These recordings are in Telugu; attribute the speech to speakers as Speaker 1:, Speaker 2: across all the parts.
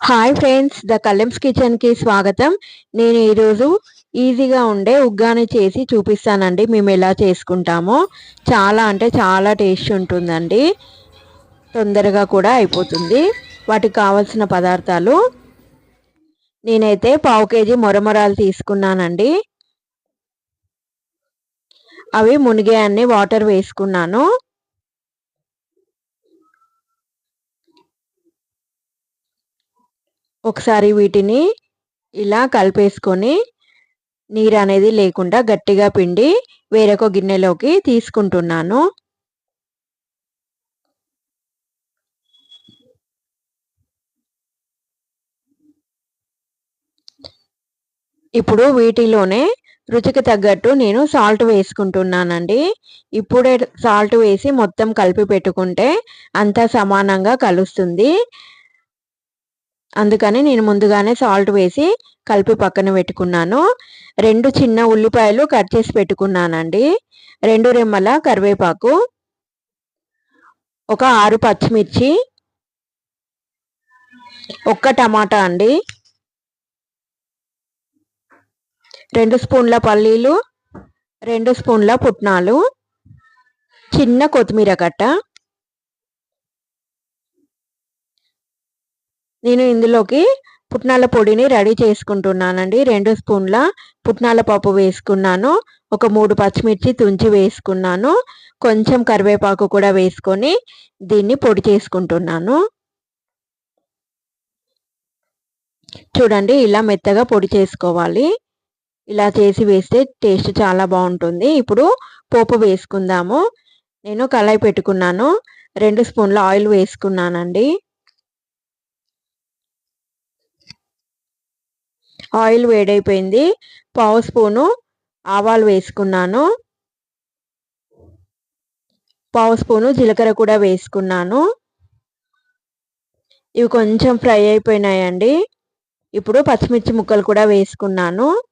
Speaker 1: హాయ్ ఫ్రెండ్స్ ద కలెమ్స్ కిచెన్కి స్వాగతం. నేను ఈరోజు ఈజీగా ఉండే ఉగ్గాని చేసి చూపిస్తానండి మేము ఎలా చేసుకుంటామో. చాలా అంటే చాలా టేస్ట్ ఉంటుందండి. తొందరగా కూడా అయిపోతుంది. వాటికి కావాల్సిన పదార్థాలు. నేనైతే పావు కేజీ మొరమొరాలు తీసుకున్నానండి. అవి మునిగే అన్ని వాటర్ వేసుకున్నాను. ఒకసారి వీటిని ఇలా కలిపేసుకొని నీరు అనేది లేకుండా గట్టిగా పిండి వేరొక గిన్నెలోకి తీసుకుంటున్నాను. ఇప్పుడు వీటిలోనే రుచికి తగ్గట్టు నేను సాల్ట్ వేసుకుంటున్నానండి. ఇప్పుడే సాల్ట్ వేసి మొత్తం కలిపి పెట్టుకుంటే అంతా సమానంగా కలుస్తుంది. అందుకని నేను ముందుగానే సాల్ట్ వేసి కలిపి పక్కన పెట్టుకున్నాను. రెండు చిన్న ఉల్లిపాయలు కట్ చేసి పెట్టుకున్నానండి. రెండు రెమ్మల కరివేపాకు. ఒక ఆరు పచ్చిమిర్చి. ఒక్క టమాటా అండి. రెండు స్పూన్ల పల్లీలు. రెండు స్పూన్ల పుట్నాలు. చిన్న కొత్తిమీర కట్ట. నేను ఇందులోకి పుట్నాల పొడిని రెడీ చేసుకుంటున్నానండి. రెండు స్పూన్ల పుట్నాల పప్పు వేసుకున్నాను. ఒక మూడు పచ్చిమిర్చి తుంచి వేసుకున్నాను. కొంచెం కరివేపాకు కూడా వేసుకొని దీన్ని పొడి చేసుకుంటున్నాను. చూడండి ఇలా మెత్తగా పొడి చేసుకోవాలి. ఇలా చేసి వేస్తే టేస్ట్ చాలా బాగుంటుంది. ఇప్పుడు పోపు వేసుకుందాము. నేను కళాయి పెట్టుకున్నాను. రెండు స్పూన్ల ఆయిల్ వేసుకున్నానండి. ఆయిల్ వేడైపోయింది. పావు స్పూను ఆవాలు వేసుకున్నాను. పావు స్పూను జీలకర్ర కూడా వేసుకున్నాను. ఇవి కొంచెం ఫ్రై అయిపోయినాయండి. ఇప్పుడు పచ్చిమిర్చి ముక్కలు కూడా వేసుకున్నాను.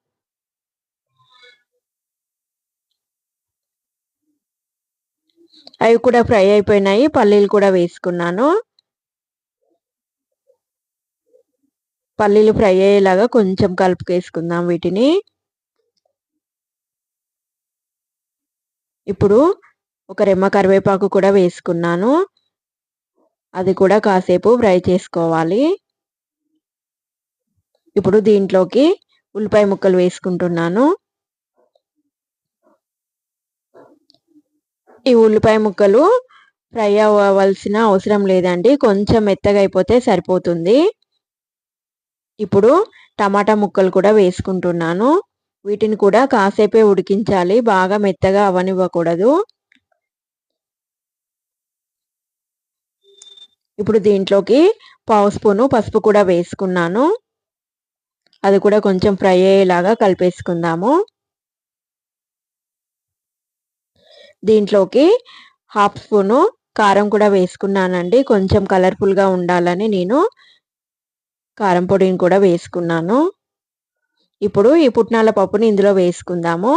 Speaker 1: అవి కూడా ఫ్రై అయిపోయినాయి. పల్లీలు కూడా వేసుకున్నాను. పల్లీలు ఫ్రై అయ్యేలాగా కొంచెం కలుపుకేసుకుందాం వీటిని. ఇప్పుడు ఒక రెమ్మ కరివేపాకు కూడా వేసుకున్నాను. అది కూడా కాసేపు ఫ్రై చేసుకోవాలి. ఇప్పుడు దీంట్లోకి ఉల్లిపాయ ముక్కలు వేసుకుంటున్నాను. ఈ ఉల్లిపాయ ముక్కలు ఫ్రై అవ్వవలసిన అవసరం లేదండి. కొంచెం మెత్తగా అయిపోతే సరిపోతుంది. ఇప్పుడు టమాటా ముక్కలు కూడా వేసుకుంటున్నాను. వీటిని కూడా కాసేపే ఉడికించాలి. బాగా మెత్తగా అవనివ్వకూడదు. ఇప్పుడు దీంట్లోకి పావు స్పూను పసుపు కూడా వేసుకున్నాను. అది కూడా కొంచెం ఫ్రై అయ్యేలాగా కలిపేసుకుందాము. దీంట్లోకి హాఫ్ స్పూను కారం కూడా వేసుకున్నానండి. కొంచెం కలర్ఫుల్గా ఉండాలని నేను కారం పొడిని కూడా వేసుకున్నాను. ఇప్పుడు ఈ పుట్నాల పప్పుని ఇందులో వేసుకుందాము.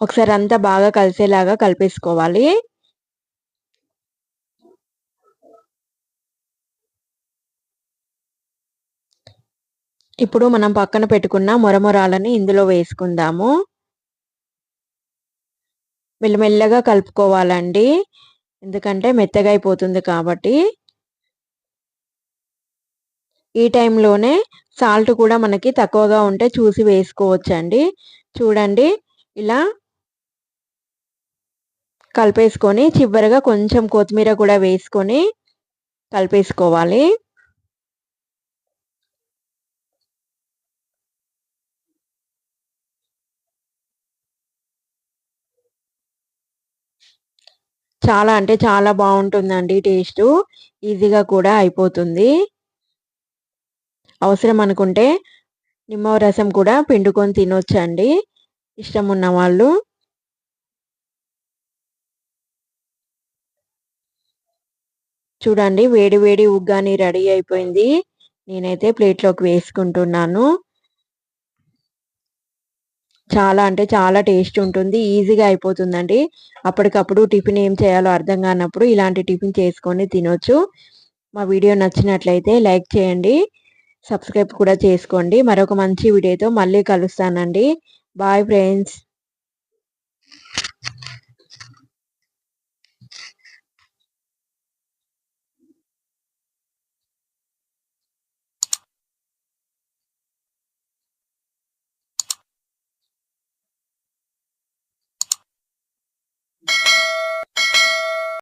Speaker 1: ఒకసారి అంతా బాగా కలిసేలాగా కలిపేసుకోవాలి. ఇప్పుడు మనం పక్కన పెట్టుకున్న మొరమొరాలని ఇందులో వేసుకుందాము. మెల్లమెల్లగా కలుపుకోవాలండి. ఎందుకంటే మెత్తగా అయిపోతుంది కాబట్టి. ఈ టైంలోనే సాల్ట్ కూడా మనకి తక్కువగా ఉంటే చూసి వేసుకోవచ్చండి. చూడండి ఇలా కలిపేసుకొని చివరిగా కొంచెం కొత్తిమీర కూడా వేసుకొని కలిపేసుకోవాలి. చాలా అంటే చాలా బాగుంటుందండి టేస్ట్. ఈజీగా కూడా అయిపోతుంది. అవసరం అనుకుంటే నిమ్మ రసం కూడా పిండుకొని తినొచ్చండి. ఇష్టం ఉన్న వాళ్ళు. చూడండి వేడి వేడి ఉగ్గాని రెడీ అయిపోయింది. నేనైతే ప్లేట్లోకి వేసుకుంటున్నాను. చాలా అంటే చాలా టేస్ట్ ఉంటుంది ఈజీగా అయిపోతుందండి. అప్పటికప్పుడు టిఫిన్ ఏం చేయాలో అర్థం కానప్పుడు ఇలాంటి టిఫిన్ చేసుకొని తినొచ్చు. మా వీడియో నచ్చినట్లయితే లైక్ చేయండి సబ్స్క్రైబ్ కూడా చేసుకోండి. మరొక మంచి వీడియోతో మళ్ళీ కలుస్తానండి. Bye friends.